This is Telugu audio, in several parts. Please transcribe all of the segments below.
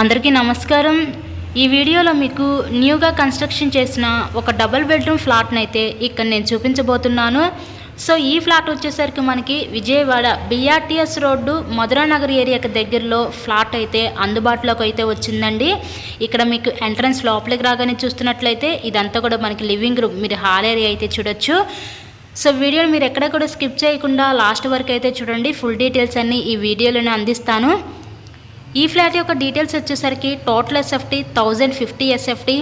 అందరికీ నమస్కారం. ఈ వీడియోలో మీకు న్యూగా కన్స్ట్రక్షన్ చేసిన ఒక డబుల్ బెడ్రూమ్ ఫ్లాట్ని అయితే ఇక్కడ నేను చూపించబోతున్నాను. సో ఈ ఫ్లాట్ వచ్చేసరికి మనకి విజయవాడ బిఆర్టీఎస్ రోడ్డు మధురానగర్ ఏరియాకి దగ్గరలో ఫ్లాట్ అయితే అందుబాటులోకి అయితే వచ్చిందండి. ఇక్కడ మీకు ఎంట్రన్స్ లోపలికి రాగానే చూస్తున్నట్లయితే ఇదంతా కూడా మనకి లివింగ్ రూమ్ మీరు హాల్ ఏరియా అయితే చూడొచ్చు. సో వీడియోని మీరు ఎక్కడ కూడా స్కిప్ చేయకుండా లాస్ట్ వరకు అయితే చూడండి. ఫుల్ డీటెయిల్స్ అన్నీ ఈ వీడియోలోనే అందిస్తాను. ఈ ఫ్లాట్ యొక్క డీటెయిల్స్ వచ్చేసరికి total SFT thousand fifty SFT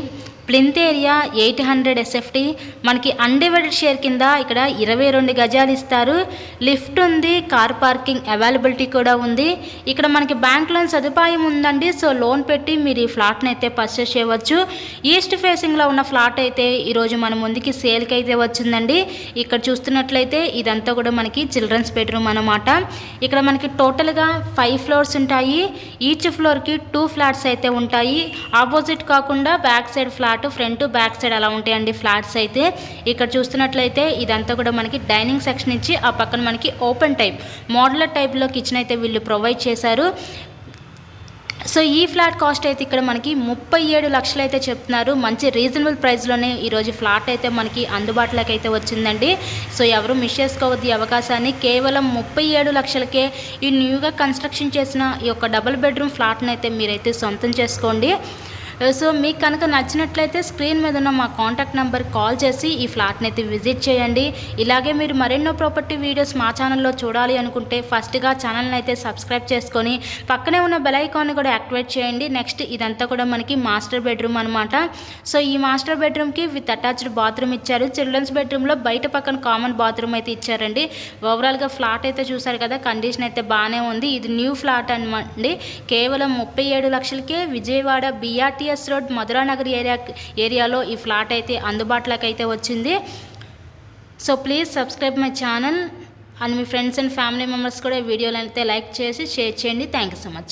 plinth area eight hundred SFT. మనకి అన్డివైడెడ్ షేర్ కింద ఇక్కడ ఇరవై రెండు గజాలు ఇస్తారు. లిఫ్ట్ ఉంది కార్ పార్కింగ్ అవైలబిలిటీ కూడా ఉంది. ఇక్కడ మనకి బ్యాంక్ లోన్ సదుపాయం ఉందండి సో లోన్ పెట్టి మీరు ఈ ఫ్లాట్ని అయితే పర్చేస్ చేయవచ్చు. ఈస్ట్ ఫేసింగ్లో ఉన్న ఫ్లాట్ అయితే ఈరోజు మన ముందుకి సేల్కి అయితే వచ్చిందండి. ఇక్కడ చూస్తున్నట్లయితే ఇదంతా కూడా మనకి చిల్డ్రన్స్ బెడ్రూమ్ అనమాట ఇక్కడ మనకి టోటల్గా ఫైవ్ ఫ్లోర్స్ ఉంటాయి. ఈచ్ ఫ్లోర్కి టూ ఫ్లాట్స్ అయితే ఉంటాయి. ఆపోజిట్ కాకుండా back side flat front back side అలా ఉంటాయండి ఫ్లాట్స్ అయితే. ఇక్కడ చూస్తున్నట్లయితే ఇదంతా కూడా మనకి డైనింగ్ సెక్షన్ ఇచ్చి ఆ పక్కన మనకి ఓపెన్ టైప్ మోడలర్ టైప్లో కిచెన్ అయితే వీళ్ళు ప్రొవైడ్ చేశారు. సో ఈ ఫ్లాట్ కాస్ట్ అయితే ఇక్కడ మనకి ముప్పై ఏడు లక్షలు అయితే చెప్తున్నారు. మంచి రీజనబుల్ ప్రైస్లోనే ఈరోజు ఫ్లాట్ అయితే మనకి అందుబాటులోకి అయితే వచ్చిందండి. సో ఎవరు మిస్ చేసుకోవద్దు ఈ అవకాశాన్ని. కేవలం ముప్పై ఏడు లక్షలకే ఈ న్యూగా కన్స్ట్రక్షన్ చేసిన ఈ యొక్క డబుల్ బెడ్రూమ్ ఫ్లాట్ని అయితే మీరైతే సొంతం చేసుకోండి. Uh, సో మీకు కనుక నచ్చినట్లయితే స్క్రీన్ మీద ఉన్న మా కాంటాక్ట్ నెంబర్ కాల్ చేసి ఈ ఫ్లాట్ని అయితే విజిట్ చేయండి. ఇలాగే మీరు మరెన్నో ప్రాపర్టీ వీడియోస్ మా ఛానల్లో చూడాలి అనుకుంటే ఫస్ట్గా ఛానల్ని అయితే సబ్స్క్రైబ్ చేసుకొని పక్కనే ఉన్న బెల్ ఐకాన్ని కూడా యాక్టివేట్ చేయండి. నెక్స్ట్ ఇదంతా కూడా మనకి మాస్టర్ బెడ్రూమ్ అనమాట సో ఈ మాస్టర్ బెడ్రూమ్కి విత్ అటాచ్డ్ బాత్రూమ్ ఇచ్చారు. చిల్డ్రన్స్ బెడ్రూమ్లో బయట పక్కన కామన్ బాత్రూమ్ అయితే ఇచ్చారండి. ఓవరాల్గా ఫ్లాట్ అయితే చూసారు కదా కండిషన్ అయితే బాగానే ఉంది. ఇది న్యూ ఫ్లాట్ అనమాట కేవలం ముప్పై ఏడు లక్షలకే Vijayawada BRTS road Madhuranagar area ఏరియాలో ఈ ఫ్లాట్ అయితే అందుబాటులోకి అయితే వచ్చింది. So please subscribe my channel and me friends and family members కూడా వీడియోలు అయితే లైక్ చేసి షేర్ చేయండి. Thank you so much.